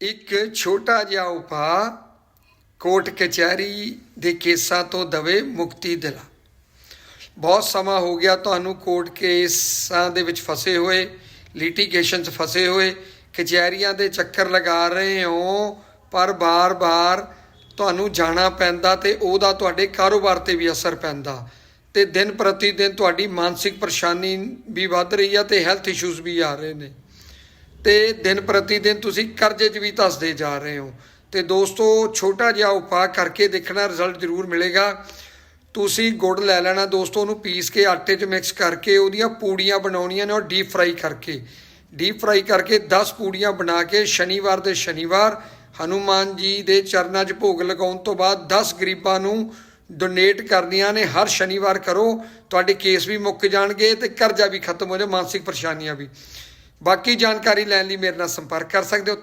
ਇੱਕ ਛੋਟਾ ਜਿਹਾ ਉਪਾਅ ਕੋਰਟ ਕਚਹਿਰੀ ਦੇ ਕੇਸਾਂ ਤੋਂ ਦਵੇ ਮੁਕਤੀ ਦਿਲਾ। ਬਹੁਤ ਸਮਾਂ ਹੋ ਗਿਆ ਤੁਹਾਨੂੰ ਕੋਰਟ ਕੇਸਾਂ ਦੇ ਵਿੱਚ ਫਸੇ ਹੋਏ ਲਿਟੀਗੇਸ਼ਨ 'ਚ ਫਸੇ ਹੋਏ, ਕਚਹਿਰੀਆਂ ਦੇ ਚੱਕਰ ਲਗਾ ਰਹੇ ਹੋ, ਪਰ ਬਾਰ-ਬਾਰ ਤੁਹਾਨੂੰ ਜਾਣਾ ਪੈਂਦਾ ਤੇ ਉਹਦਾ ਤੁਹਾਡੇ ਕਾਰੋਬਾਰ ਤੇ ਵੀ ਅਸਰ ਪੈਂਦਾ। ਤੇ ਦਿਨ ਪ੍ਰਤੀ ਦਿਨ ਤੁਹਾਡੀ ਮਾਨਸਿਕ ਪਰੇਸ਼ਾਨੀ ਵੀ ਵੱਧ ਰਹੀ ਆ ਤੇ ਹੈਲਥ ਇਸ਼ੂਜ਼ ਵੀ ਆ ਰਹੇ ਨੇ। ਤੇ ਦਿਨ ਪ੍ਰਤੀ ਦਿਨ ਤੁਸੀਂ ਕਰਜ਼ੇ 'ਚ ਵੀ ਧੱਸਦੇ ਜਾ ਰਹੇ ਹੋ। ਤੇ ਦੋਸਤੋ, ਛੋਟਾ ਜਿਹਾ ਉਪਾਅ ਕਰਕੇ ਦੇਖਣਾ ਰਿਜ਼ਲਟ ਜ਼ਰੂਰ ਮਿਲੇਗਾ। ਤੁਸੀਂ ਗੁੜ ਲੈ ਲੈਣਾ ਦੋਸਤੋ, ਉਹਨੂੰ ਪੀਸ ਕੇ ਆਟੇ 'ਚ ਮਿਕਸ ਕਰਕੇ, ਉਹਦੀਆਂ ਪੂੜੀਆਂ ਬਣਾਉਣੀਆਂ ਨੇ ਔਰ ਡੀਪ ਫਰਾਈ ਕਰਕੇ। ਡੀਪ ਫਰਾਈ ਕਰਕੇ 10 ਪੂੜੀਆਂ ਬਣਾ ਕੇ ਸ਼ਨੀਵਾਰ ਦੇ ਸ਼ਨੀਵਾਰ, ਹਨੂਮਾਨ ਜੀ ਦੇ ਚਰਨਾਂ 'ਚ ਭੋਗ ਲਗਾਉਣ ਤੋਂ ਬਾਅਦ 10 ਗਰੀਬਾਂ ਨੂੰ ਡੋਨੇਟ ਕਰਨੀਆਂ ਨੇ, ਹਰ ਸ਼ਨੀਵਾਰ ਕਰੋ। ਤੁਹਾਡੇ ਕੇਸ ਵੀ ਮੁੱਕ ਜਾਣਗੇ ਤੇ ਕਰਜ਼ਾ ਵੀ ਖਤਮ ਹੋ ਜਾ ਮਾਨਸਿਕ ਪਰੇਸ਼ਾਨੀਆਂ ਵੀ। ਬਾਕੀ ਜਾਣਕਾਰੀ ਲੈਣ ਲਈ ਮੇਰੇ ਨਾਲ ਸੰਪਰਕ ਕਰ ਸਕਦੇ ਹੋ।